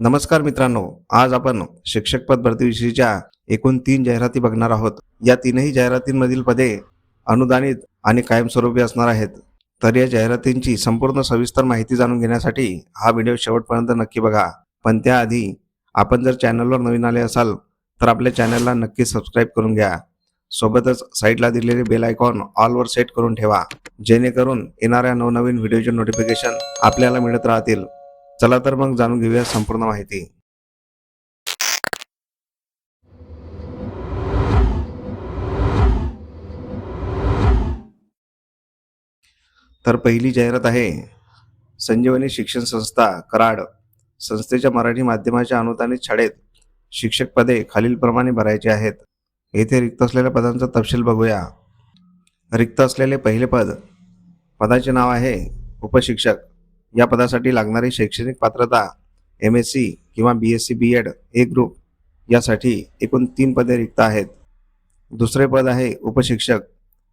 नमस्कार मित्रांनो आज आपण शिक्षक पद भरतीविषयीच्या एकूण तीन जाहिराती बघणार आहोत. या तीनही जाहिरातींमधील पदे अनुदानित आणि कायमस्वरूपी असणार आहेत. तर या जाहिरातींची संपूर्ण सविस्तर माहिती जाणून घेण्यासाठी हा व्हिडिओ शेवटपर्यंत नक्की बघा. पण त्याआधी आपण जर चॅनलवर नवीन आले असाल तर आपल्या चॅनलला नक्की सबस्क्राईब करून घ्या. सोबतच साईडला दिलेले बेल आयकॉन ऑलवर सेट करून ठेवा जेणेकरून येणाऱ्या नवनवीन व्हिडिओचे नोटिफिकेशन आपल्याला मिळत राहतील. चला तर मग जाणून घेऊया संपूर्ण माहिती. तर पहिली जाहिरात आहे संजीवनी शिक्षण संस्था कराड. संस्थेच्या मराठी माध्यमाच्या अनुदानित शाळेत शिक्षक पदे खालीलप्रमाणे भरायची आहेत. येथे रिक्त असलेल्या पदांचा तपशील बघूया. रिक्त असलेले पहिले पद पदाचे नाव आहे उपशिक्षक. या पदासाठी लागणारी शैक्षणिक पात्रता एम एस सी किंवा B S C B Ed A group यासाठी एकूण तीन पदे रिक्त आहेत. दुसरे पद आहे उपशिक्षक.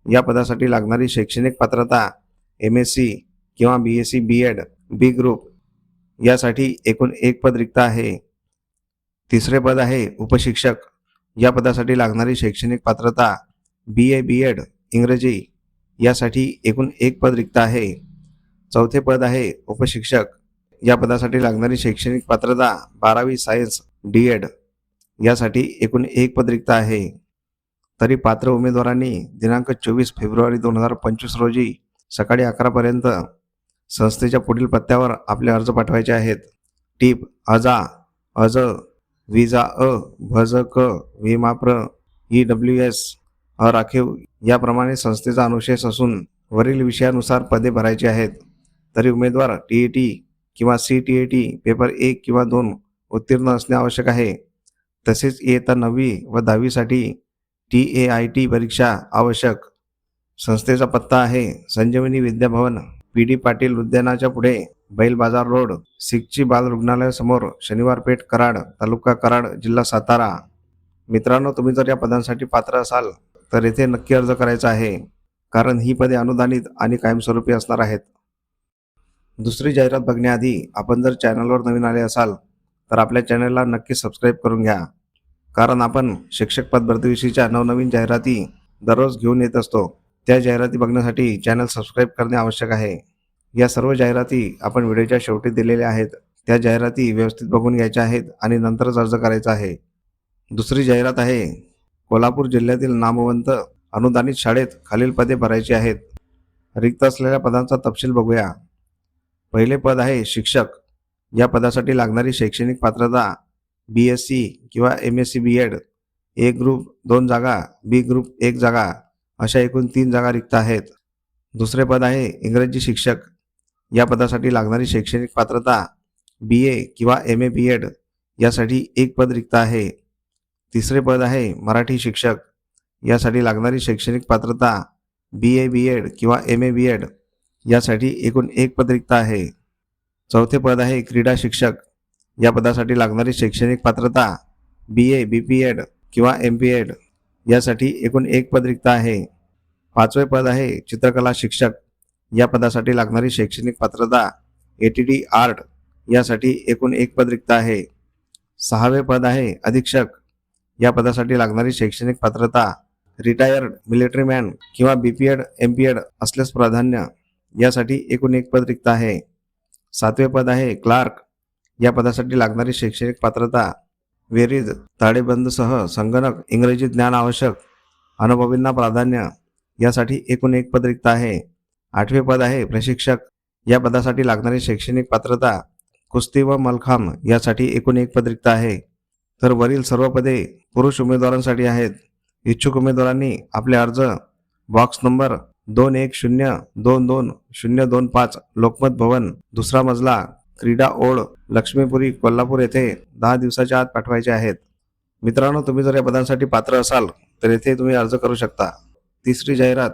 या पदासाठी लागणारी शैक्षणिक पात्रता एम एस सी किंवा B S C B Ed B group यासाठी एकूण एक पद रिक्त आहे. तिसरे पद आहे उपशिक्षक. या पदासाठी लागणारी शैक्षणिक पात्रता बी ए बी एड इंग्रजी यासाठी एकूण एक पद रिक्त आहे. चौथे पद आहे उपशिक्षक. या पदासाठी लागणारी शैक्षणिक पात्रता बारावी सायन्स डी एड यासाठी एकूण एक पद रिक्त आहे. तरी पात्र उमेदवारांनी दिनांक चोवीस फेब्रुवारी दोन हजार पंचवीस रोजी सकाळी अकरापर्यंत संस्थेच्या पुढील पत्त्यावर आपले अर्ज पाठवायचे आहेत. टीप अजा अज विजा अ भज क विमाप्र ई डब्ल्यू एस अ राखीव याप्रमाणे संस्थेचा अनुशेष असून वरील विषयानुसार पदे भरायची आहेत. तरी उमेदवार टी ए टी किंवा C T A T paper एक किंवा दोन उत्तीर्ण असणे आवश्यक आहे. तसेच इयत्ता नववी व दहावीसाठी टी ए आय टी परीक्षा आवश्यक. संस्थेचा पत्ता आहे संजीवनी विद्याभवन पी डी पाटील उद्यानाच्या पुढे बैल बाजार रोड सिकची बाल रुग्णालयासमोर शनिवार पेठ कराड तालुका कराड जिल्हा सातारा. मित्रांनो तुम्ही जर या पदांसाठी पात्र असाल तर येथे नक्की अर्ज करायचा आहे. कारण ही पदे अनुदानित आणि कायमस्वरूपी असणार आहेत. दुसरी जाहिरात बघण्याआधी आपण जर चॅनलवर नवीन आले असाल तर आपल्या चॅनलला नक्की सबस्क्राईब करून घ्या. कारण आपण शिक्षक पद भरतीविषयीच्या नवनवीन जाहिराती दररोज घेऊन येत असतो. त्या जाहिराती बघण्यासाठी चॅनल सबस्क्राईब करणे आवश्यक आहे. या सर्व जाहिराती आपण व्हिडिओच्या शेवटी दिलेल्या आहेत. त्या जाहिराती व्यवस्थित बघून घ्यायच्या आहेत आणि नंतरच अर्ज करायचा आहे. दुसरी जाहिरात आहे कोल्हापूर जिल्ह्यातील नामवंत अनुदानित शाळेत खालील पदे भरायची आहेत. रिक्त असलेल्या पदांचा तपशील बघूया. पहिले पद आहे शिक्षक. या पदासाठी लागणारी शैक्षणिक पात्रता बी एस सी किंवा M S C B Ed A group दोन जागा बी ग्रुप एक जागा अशा एकूण तीन जागा रिक्त आहेत. दुसरे पद आहे इंग्रजी शिक्षक. या पदासाठी लागणारी शैक्षणिक पात्रता बी ए किंवा एम ए बी एड यासाठी एक पद रिक्त आहे. तिसरे पद आहे मराठी शिक्षक. यासाठी लागणारी शैक्षणिक पात्रता बी ए बी एड किंवा एम ए बी एड यासाठी एकूण एक पत्रिकता आहे. चौथे पद आहे क्रीडा शिक्षक. या पदासाठी लागणारी शैक्षणिक पात्रता B A B P Ed किंवा एम पी एड यासाठी एकूण एक पद रिक्त आहे. पाचवे पद आहे चित्रकला शिक्षक. या पदासाठी लागणारी शैक्षणिक पात्रता ए टी डी आर्ट यासाठी एकूण एक पद रिक्त आहे. सहावे पद आहे अधीक्षक. या पदासाठी लागणारी शैक्षणिक पात्रता रिटायर्ड मिलिटरी मॅन किंवा B P Ed M P Ed असल्यास प्राधान्य. यासाठी एकूण एक पद रिक्त आहे. सातवे पद आहे क्लार्क. या पदासाठी लागणारी शैक्षणिक पात्रता वेरीज ताळेबंदसह संगणक इंग्रजी ज्ञान आवश्यक अनुभवींना प्राधान्य यासाठी एकूण एक पद रिक्त आहे. आठवे पद आहे प्रशिक्षक. या पदासाठी लागणारी शैक्षणिक पात्रता कुस्ती व मलखांब यासाठी एकूण एक पद रिक्त आहे. तर वरील सर्व पदे पुरुष उमेदवारांसाठी आहेत. इच्छुक उमेदवारांनी आपले अर्ज बॉक्स नंबर दोन एक शून्य दोन दोन शून्य दोन पाच लोकमत भवन दुसरा मजला क्रीडा ओढ लक्ष्मीपुरी कोल्हापूर येथे दहा दिवसाच्या आत पाठवायचे आहेत. मित्रांनो तुम्ही जर या पदांसाठी पात्र असाल तर येथे तुम्ही अर्ज करू शकता. तिसरी जाहिरात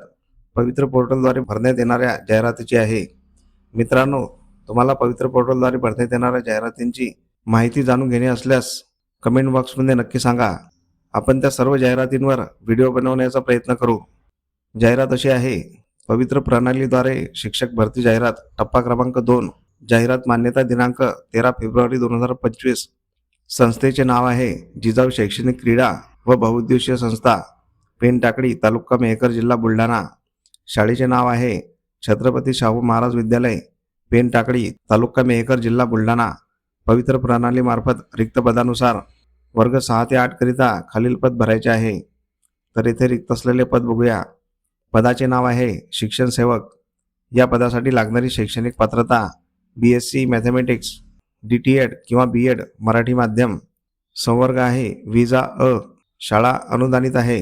पवित्र पोर्टलद्वारे भरण्यात येणाऱ्या जाहिरातीची आहे. मित्रांनो तुम्हाला पवित्र पोर्टलद्वारे भरण्यात येणाऱ्या जाहिरातींची माहिती जाणून घेणे असल्यास कमेंट बॉक्समध्ये नक्की सांगा. आपण त्या सर्व जाहिरातींवर व्हिडिओ बनवण्याचा प्रयत्न करू. जाहिरात अशी आहे पवित्र प्रणालीद्वारे शिक्षक भरती जाहिरात टप्पा क्रमांक दोन जाहिरात मान्यता दिनांक तेरा फेब्रुवारी दोन हजार पंचवीस. संस्थेचे नाव आहे जिजाऊ शैक्षणिक क्रीडा व बहुउद्देशीय संस्था पेनटाकडी तालुका मेहकर जिल्हा बुलढाणा. शाळेचे नाव आहे छत्रपती शाहू महाराज विद्यालय पेनटाकडी तालुका मेहकर जिल्हा बुलढाणा. पवित्र प्रणालीमार्फत रिक्त पदानुसार वर्ग सहा ते आठकरिता खालील पद भरायचे आहे. तर इथे रिक्त असलेले पद बघूया. पदाचे नाव आहे शिक्षण सेवक. या पदासाठी लागणारी शैक्षणिक पात्रता B S C mathematics D T Ed किंवा बी एड मराठी माध्यम संवर्ग आहे विजा अ शाळा अनुदानित आहे.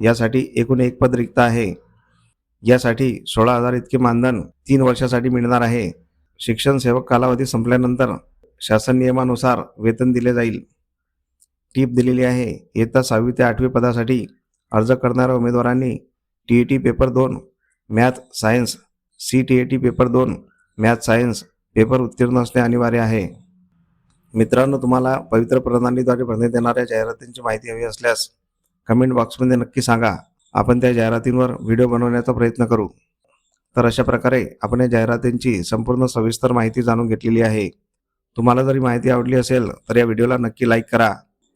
यासाठी एकूण एक पद रिक्त आहे. यासाठी सोळा हजार इतके मानधन तीन वर्षासाठी मिळणार आहे. शिक्षण सेवक कालावधी संपल्यानंतर शासन नियमानुसार वेतन दिले जाईल. टीप दिलेली आहे इयत्ता सहावी ते आठवी पदासाठी अर्ज करणाऱ्या उमेदवारांनी टी ई टी पेपर दोन math science C T A T paper दोन मॅथ सायन्स पेपर उत्तीर्ण असणे अनिवार्य आहे. मित्रांनो तुम्हाला पवित्र प्रणालीद्वारे भरण्यात येणाऱ्या जाहिरातींची माहिती हवी असल्यास कमेंट बॉक्समध्ये नक्की सांगा. आपण त्या जाहिरातींवर व्हिडिओ बनवण्याचा प्रयत्न करू. तर अशा प्रकारे आपण या जाहिरातींची संपूर्ण सविस्तर माहिती जाणून घेतलेली आहे. तुम्हाला जरी माहिती आवडली असेल तर या व्हिडिओला नक्की लाईक करा.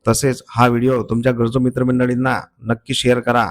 तसेच हा व्हिडिओ तुमच्या गरजू मित्रमंडळींना नक्की शेअर करा.